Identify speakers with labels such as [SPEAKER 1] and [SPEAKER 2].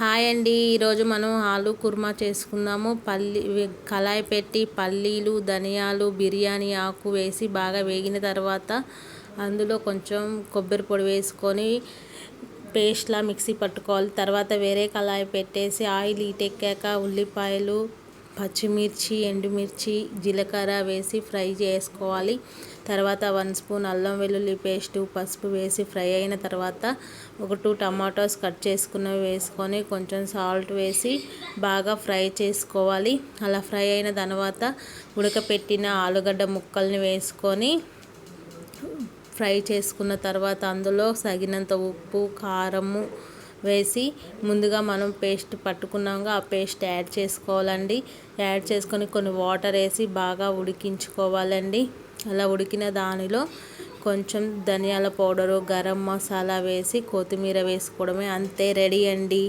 [SPEAKER 1] Hi అండి. ఈరోజు మనం ఆలు కుర్మా చేసుకుందాము. పల్లి కళాయి పెట్టి పల్లీలు ధనియాలు బిర్యానీ ఆకు వేసి బాగా వేగిన తర్వాత అందులో కొంచెం కొబ్బరి పొడి వేసుకొని పేస్ట్లా మిక్సీ పట్టుకోవాలి. తర్వాత వేరే కళాయి పెట్టేసి ఆయిల్ ఈటెక్కాక ఉల్లిపాయలు పచ్చిమిర్చి ఎండుమిర్చి జీలకర్ర వేసి ఫ్రై చేసుకోవాలి. తర్వాత వన్ స్పూన్ అల్లం వెల్లుల్లి పేస్ట్ పసుపు వేసి ఫ్రై అయిన తర్వాత ఒక టూ టమాటోస్ కట్ చేసుకున్నవి వేసుకొని కొంచెం సాల్ట్ వేసి బాగా ఫ్రై చేసుకోవాలి. అలా ఫ్రై అయిన తర్వాత ఉడకపెట్టిన ఆలుగడ్డ ముక్కల్ని వేసుకొని ఫ్రై చేసుకున్న తర్వాత అందులో తగినంత ఉప్పు కారము వేసి ముందుగా మనం పేస్ట్ పట్టుకున్నాక ఆ పేస్ట్ యాడ్ చేసుకోవాలండి. యాడ్ చేసుకొని కొన్ని వాటర్ వేసి బాగా ఉడికించుకోవాలండి. అలా ఉడికిన దానిలో కొంచెం ధనియాల పౌడరు గరం మసాలా వేసి కొత్తిమీర వేసుకోవడమే అంతే రెడీ అండి.